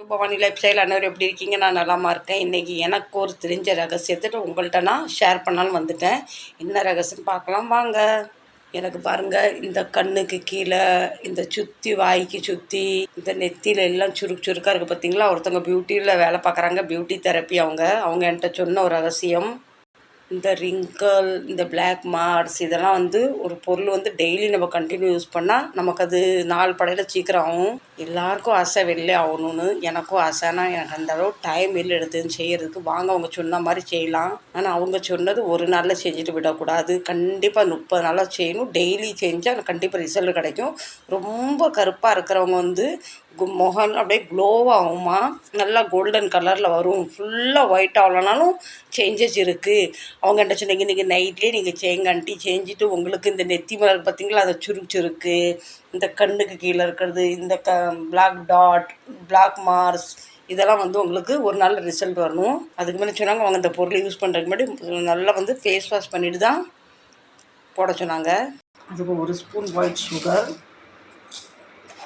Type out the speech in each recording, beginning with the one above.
To Bhavani life style அனைவரும் எப்படி இருக்கீங்க? நான் நலமா இருக்கேன். இன்றைக்கி எனக்கு ஒரு தெரிஞ்ச ரகசியத்தை உங்கள்கிட்ட நான் ஷேர் பண்ணாலும் வந்துட்டேன். என்ன ரகசியம் பார்க்கலாம்? வாங்க. எனக்கு பாருங்கள் இந்த கண்ணுக்கு கீழே இந்த சுற்றி வாய்க்கு சுற்றி இந்த நெத்தியில் எல்லாம் சுருக்கு சுருக்காக இருக்குது பார்த்தீங்களா ஒருத்தவங்க பியூட்டியில் வேலை பார்க்குறாங்க பியூட்டி தெரப்பி அவங்க. அவங்க என்கிட்ட சொன்ன ஒரு ரகசியம். இந்த ரிங்கிள் இந்த பிளாக் மார்க்ஸ் இதெல்லாம் வந்து ஒரு பொருள் வந்து டெய்லி நம்ம கண்டினியூ யூஸ் பண்ணால் நமக்கு அது நாள் படையில் சீக்கிரம் ஆகும். எல்லாருக்கும் ஆசை வெளில ஆகணும்னு எனக்கும் ஆசைனா எனக்கு அந்த அளவு டைம் இல்லை எடுத்துன்னு செய்யறதுக்கு வாங்க அவங்க சொன்ன மாதிரி செய்யலாம். ஆனால் அவங்க சொன்னது ஒரு நாளில் செஞ்சுட்டு விடக்கூடாது. கண்டிப்பாக முப்பது நாளாக செய்யணும். டெய்லி செஞ்சால் கண்டிப்பாக ரிசல்ட் கிடைக்கும். ரொம்ப கருப்பாக இருக்கிறவங்க வந்து முகம் அப்படியே க்ளோவாகுமா நல்லா கோல்டன் கலரில் வரும். ஃபுல்லாக ஒயிட் ஆகலனாலும் சேஞ்சஸ் இருக்குது அவங்க என்ன சொன்னீங்க நீங்கள் நைட்லேயே நீங்கள் சேங்காண்டி செஞ்சுட்டு உங்களுக்கு இந்த நெத்தி மலர் பார்த்தீங்களா? அதை சுருக்கு சுருக்கு இந்த கண்ணுக்கு கீழே இருக்கிறது இந்த க பிளாக் டாட் பிளாக் மார்ஸ் இதெல்லாம் வந்து உங்களுக்கு ஒரு நாள் ரிசல்ட் வரணும். அதுக்கு மேலே சொன்னாங்க அவங்க இந்த பொருளை யூஸ் பண்ணுறதுக்கு முன்னாடி நல்லா வந்து ஃபேஸ் வாஷ் பண்ணிவிட்டு தான் போட சொன்னாங்க. அதுக்கு ஒரு ஸ்பூன் ஒயிட் சுகர்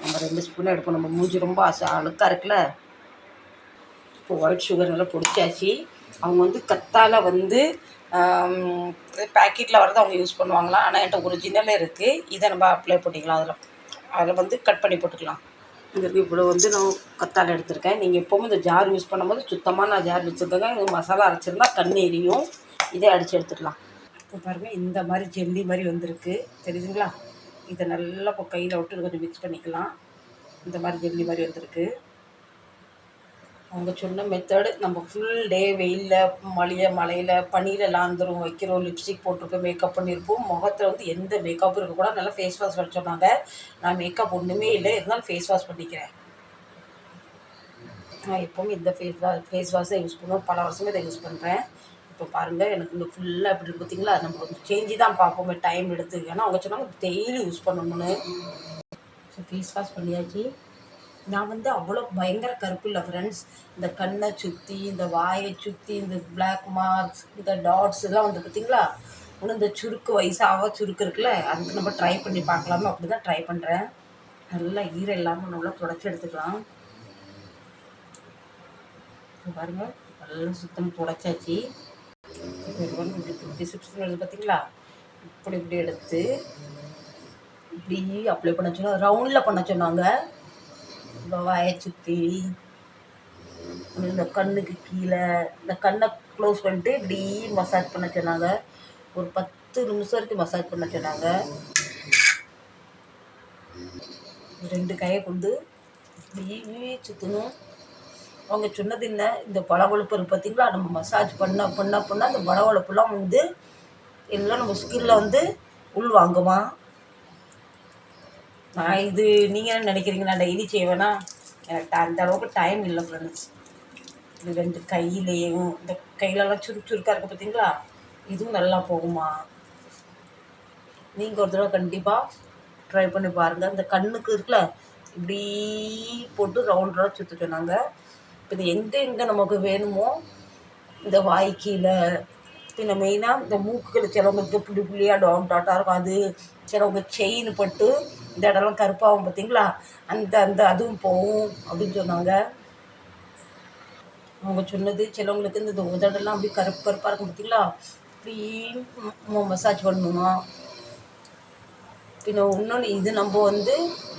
நம்ம ரெண்டு ஸ்பூன் எடுப்போம். நம்ம மூஞ்சி ரொம்ப அச அழுக்காக இருக்குல்ல? இப்போ ஒயிட் சுகர் நல்லா பொடிச்சாச்சு. அவங்க வந்து கத்தால வந்து பேக்கெட்டில் வரது அவங்க யூஸ் பண்ணுவாங்களாம் ஆனால் என்கிட்ட ஒரிஜினலே இருக்குது இதை நம்ம அப்ளை பண்ணிக்கலாம் அதில். அதில் வந்து கட் பண்ணி போட்டுக்கலாம். இதற்கு இவ்வளோ வந்து நான் கத்தால் எடுத்திருக்கேன். நீங்கள் எப்போவும் இந்த ஜார் யூஸ் பண்ணும்போது சுத்தமாக நான் ஜார் வச்சுருக்கேங்க. இது மசாலா அரைச்சிருந்தா தண்ணி எரியும். இதே அடித்து எடுத்துக்கலாம். இப்போ பாருங்கள் இந்த மாதிரி ஜெல்லி மாதிரி வந்திருக்கு. தெரியுதுங்களா? இதை நல்லா இப்போ கையில் விட்டு கொஞ்சம் மிக்ஸ் பண்ணிக்கலாம். இந்த மாதிரி ஜெல்லி மாதிரி வந்திருக்கு. அவங்க சொன்ன மெத்தடு நம்ம ஃபுல் டே வெயிலில் மழைய மழையில் பனியில் லாந்துரும் வைக்கிறோம் லிப்ஸ்டிக் போட்டிருப்போம் மேக்கப் பண்ணியிருப்போம் முகத்தில் வந்து எந்த மேக்கப்பும் இருக்கக்கூடாது. நல்லா ஃபேஸ் வாஷ் பண்ண சொன்னாங்க. நான் மேக்கப் ஒன்றுமே இல்லை. இருந்தாலும் ஃபேஸ் வாஷ் பண்ணிக்கிறேன். நான் எப்போவும் இந்த ஃபேஸ் வாஷ் ஃபேஸ் வாஷ் தான் யூஸ் பண்ணுவேன். பல வருஷமே இதை யூஸ் பண்ணுறேன் இப்போ பாருங்கள் எனக்கு இந்த ஃபுல்லாக இப்படி இருக்கு பார்த்தீங்களா நம்ம கொஞ்சம் சேஞ்சு தான் பார்ப்போமே டைம் எடுத்து. ஏன்னா அவங்க சொன்னாங்க டெய்லி யூஸ் பண்ணணும்னு. ஸோ ஃபேஸ் வாஷ் பண்ணியாச்சு. நான் வந்து அவ்வளோ பயங்கர கருப்பு இல்லை ஃப்ரெண்ட்ஸ் இந்த கண்ணை சுற்றி இந்த வாயை சுற்றி இந்த பிளாக் மார்க்ஸ் இந்த டாட்ஸ் எல்லாம் வந்து பார்த்தீங்களா இன்னும் இந்த சுருக்கு வயசாக சுருக்கு இருக்குல்ல அதுக்கு நம்ம ட்ரை பண்ணி பார்க்கலாமே அப்படி தான் ட்ரை பண்ணுறேன் நல்லா ஈரம் இல்லாமல் நல்லா தொடச்சி எடுத்துக்கலாம். பாருங்கள் நல்லா சுத்தம் துடைச்சாச்சு. இப்போ இப்படி இப்படி சுற்றி வருது பார்த்தீங்களா? இப்படி இப்படி எடுத்து இப்படி அப்ளை பண்ண சொன்னால் ரவுண்டில் பண்ண சொன்னாங்க. வாயை சுற்றி இந்த கண்ணுக்கு கீழே இந்த கண்ணை க்ளோஸ் பண்ணிட்டு இப்படி மசாஜ் பண்ண சொன்னாங்க. ஒரு பத்து நிமிஷம் வரைக்கும் மசாஜ் பண்ண சொன்னாங்க. ரெண்டு கையை கொண்டு இப்படி சுற்றணும் அவங்க சொன்னது என்ன? இந்த பளவளப்பு இருக்கு பார்த்தீங்களா நம்ம மசாஜ் பண்ண பண்ண பண்ண அந்த பளவளப்புலாம் வந்து எல்லாம் நம்ம ஸ்கில்ல வந்து உள் வாங்குமா? நான் இது நீங்கள் என்ன நினைக்கிறீங்க நான் டெய்லி செய்வேனா? எனக்கு அந்த அளவுக்கு டைம் இல்லை ஃப்ரெண்ட்ஸ் இது ரெண்டு கையிலையும் இந்த கையிலலாம் சுருக்கு சுருக்காக இருக்குது பார்த்தீங்களா இதுவும் நல்லா போகுமா? நீங்கள் ஒரு தடவை கண்டிப்பாக ட்ரை பண்ணி பாருங்கள் இந்த கண்ணுக்கு இருக்குல்ல இப்படி போட்டு ரவுண்ட் ரவுண்ட் சுற்ற நாங்கள் இது எங்கே எங்கே நமக்கு வேணுமோ இந்த வாய் பின்ன மெயினாக இந்த மூக்குகள் சிலவங்களுக்கு புள்ளி புள்ளியாக டாட் டாட்டாக இருக்கும். அது சிலவங்க செயின் பட்டு இந்த இடம்லாம் கருப்பாகும் பார்த்தீங்களா? அந்த அந்த அதுவும் போகும் அப்படின்னு சொன்னாங்க. அவங்க சொன்னது சிலவங்களுக்கு இந்த உதடெல்லாம் அப்படியே கருப்பு கருப்பாக இருக்கும் பார்த்தீங்களா? இப்படி மசாஜ் பண்ணணுமா? பின்ன இன்னொன்று இது நம்ம வந்து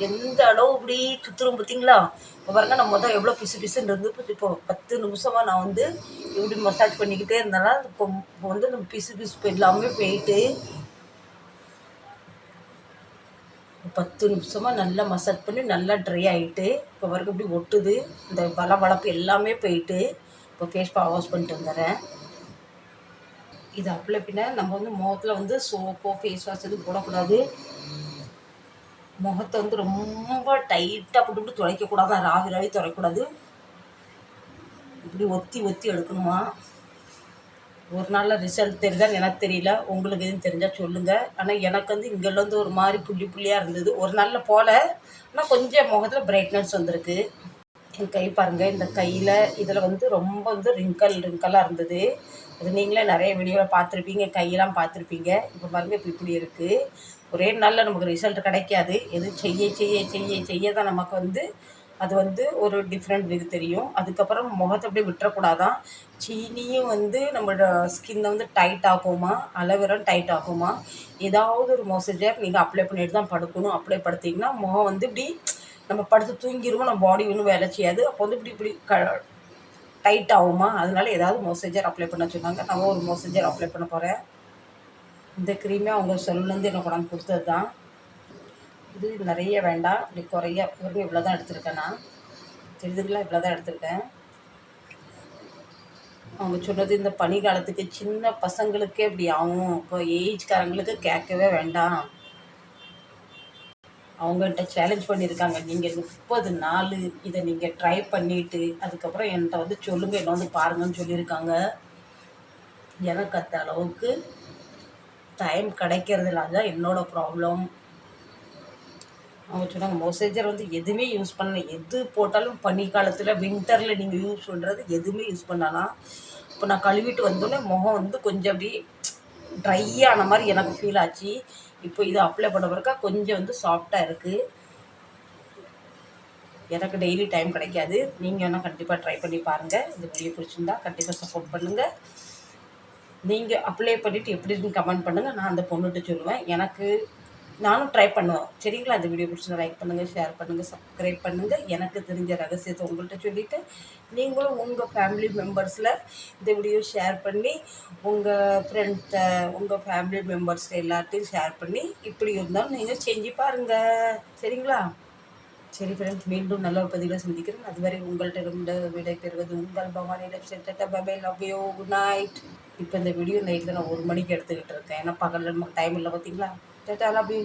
எந்த அளவு இப்படி சுற்றுறோம் பார்த்தீங்களா? இப்போ பாருங்க நம்ம தான் எவ்வளோ பிசு பிசுன்னு இருந்து இப்போ பத்து நிமிஷமாக நான் வந்து இப்படி மசாஜ் பண்ணிக்கிட்டே இருந்தாலும் இப்போ இப்போ வந்து நம்ம பிசு பிசு எல்லாமே போயிட்டு பத்து நிமிஷமாக நல்லா மசாஜ் பண்ணி நல்லா ட்ரை ஆகிட்டு இப்போ வரைக்கும் இப்படி ஒட்டுது. இந்த வள வளப்பு எல்லாமே போயிட்டு இப்போ ஃபேஸ் வாஷ் பண்ணிட்டு வந்துடுறேன். இது அப்ளை பின்ன நம்ம வந்து முகத்தில் வந்து சோப்போ ஃபேஸ் வாஷ் எதுவும் போடக்கூடாது. முகத்தை வந்து ரொம்ப டைட்டாக போட்டு இப்படி துடைக்கக்கூடாது. ராவி ராவி துடைக்கக்கூடாது. இப்படி ஒத்தி ஒத்தி எடுக்கணுமா? ஒரு நாளில் ரிசல்ட் தெரியுதான்னு எனக்கு தெரியல. உங்களுக்கு எதுவும் தெரிஞ்சால் சொல்லுங்கள் ஆனால் எனக்கு வந்து இங்கேருந்து ஒரு மாதிரி புள்ளி புள்ளியாக இருந்தது. ஒரு நாளில் போல். ஆனால் கொஞ்சம் முகத்தில் பிரைட்னஸ் வந்திருக்கு. என் கை பாருங்கள் இந்த கையில் இதில் வந்து ரொம்ப வந்து ரிங்கல் ரிங்கலாக இருந்தது. அது நீங்களே நிறைய வீடியோவில் பார்த்துருப்பீங்க கையெல்லாம் பார்த்துருப்பீங்க. இப்போ பாருங்கள் இப்போ இப்படி இருக்குது ஒரே நாளில் நமக்கு ரிசல்ட் கிடைக்காது. எது செய்ய செய்ய செய்ய செய்ய தான் நமக்கு வந்து அது வந்து ஒரு டிஃப்ரெண்ட் இது தெரியும். அதுக்கப்புறம் முகத்தை அப்படியே விட்டுறக்கூடாதான். சீனியும் வந்து நம்மளோட ஸ்கின்னை வந்து டைட் ஆகுமா? அலோவேரா டைட் ஆகுமா? ஏதாவது ஒரு மொசேஜர் நீங்கள் அப்ளை பண்ணிட்டு தான் படுக்கணும். அப்ளை படுத்திங்கன்னா முகம் வந்து இப்படி நம்ம படுத்து தூங்கிடுவோம் நம்ம பாடி ஒன்றும் வேலை செய்யாது. அப்போ வந்து இப்படி இப்படி க டைட் ஆகுமா? அதனால ஏதாவது மோசஞ்சர் அப்ளை பண்ண சொன்னாங்க. நான் ஒரு மோசஞ்சர் அப்ளை பண்ண போகிறேன் இந்த க்ரீமே அவங்க சொல்லுலேருந்து எனக்கு கொண்டாந்து கொடுத்தது தான் இது நிறைய வேண்டாம். இப்படி குறைய இவருங்க இவ்வளோ தான் எடுத்திருக்கேன் நான். தெரிஞ்சுக்கலாம் இவ்வளோ தான் எடுத்திருக்கேன். அவங்க சொன்னது இந்த பனி காலத்துக்கு சின்ன பசங்களுக்கே இப்படி ஆகும். இப்போ ஏஜ்காரங்களுக்கு கேட்கவே வேண்டாம். அவங்கள்ட்ட சேலஞ்ச் பண்ணியிருக்காங்க நீங்கள் முப்பது நாள் இதை நீங்கள் ட்ரை பண்ணிவிட்டு அதுக்கப்புறம் என்கிட்ட வந்து சொல்லுங்கள் என்ன வந்து பாருங்கன்னு சொல்லியிருக்காங்க. எனக்கு அந்த அளவுக்கு டைம் கிடைக்கிறதுல தான் என்னோடய ப்ராப்ளம் அவங்க சொன்னாங்க மொசேஜர் வந்து எதுவுமே யூஸ் பண்ண எது போட்டாலும் பனி காலத்தில் வின்டரில் நீங்கள் யூஸ் பண்ணுறது எதுவுமே யூஸ் பண்ணலாம் இப்போ நான் கழுவிட்டு வந்தோடனே முகம் வந்து கொஞ்சம் அப்படி ட்ரை ஆன மாதிரி எனக்கு ஃபீல் ஆச்சு. இப்போ இதை அப்ளை பண்ண பிறக்கா கொஞ்சம் வந்து சாஃப்டாக இருக்குது எனக்கு டெய்லி டைம் கிடைக்காது. நீங்கள் வேணால் கண்டிப்பாக ட்ரை பண்ணி பாருங்கள் இந்த வீடியோ பிடிச்சிருந்தா கண்டிப்பாக சப்போர்ட் பண்ணுங்கள் நீங்கள் அப்ளை பண்ணிவிட்டு எப்படி இருக்குன்னு கமெண்ட் பண்ணுங்கள் நான் அந்த பொண்ணுகிட்ட சொல்லுவேன். எனக்கு நானும் ட்ரை பண்ணுவேன். சரிங்களா? அந்த வீடியோ பிடிச்சி லைக் பண்ணுங்கள் ஷேர் பண்ணுங்கள் சப்ஸ்கிரைப் பண்ணுங்கள் எனக்கு தெரிஞ்ச ரகசியத்தை உங்கள்கிட்ட சொல்லிவிட்டு நீங்களும் உங்கள் ஃபேமிலி மெம்பர்ஸில் இந்த வீடியோ ஷேர் பண்ணி உங்கள் ஃப்ரெண்ட்ஸை உங்கள் ஃபேமிலி மெம்பர்ஸ் எல்லாத்தையும் ஷேர் பண்ணி இப்படி இருந்தாலும் நீங்கள் செஞ்சு பாருங்கள் சரிங்களா? சரி ஃப்ரெண்ட்ஸ் மீண்டும் நல்ல ஒரு பதிவில் சந்திக்கிறேன். அதுவரை உங்கள்கிட்ட ரொம்ப விடை பெறுவது உங்கள் பவானி லட்சம். பபே லவ் யூ குட் நைட் இப்போ இந்த வீடியோ நைட்டில் நான் ஒரு மணிக்கு எடுத்துக்கிட்டு இருக்கேன். ஏன்னா பகலில் நமக்கு டைம் இல்லை பார்த்தீங்களா டாட்டா லவ் யூ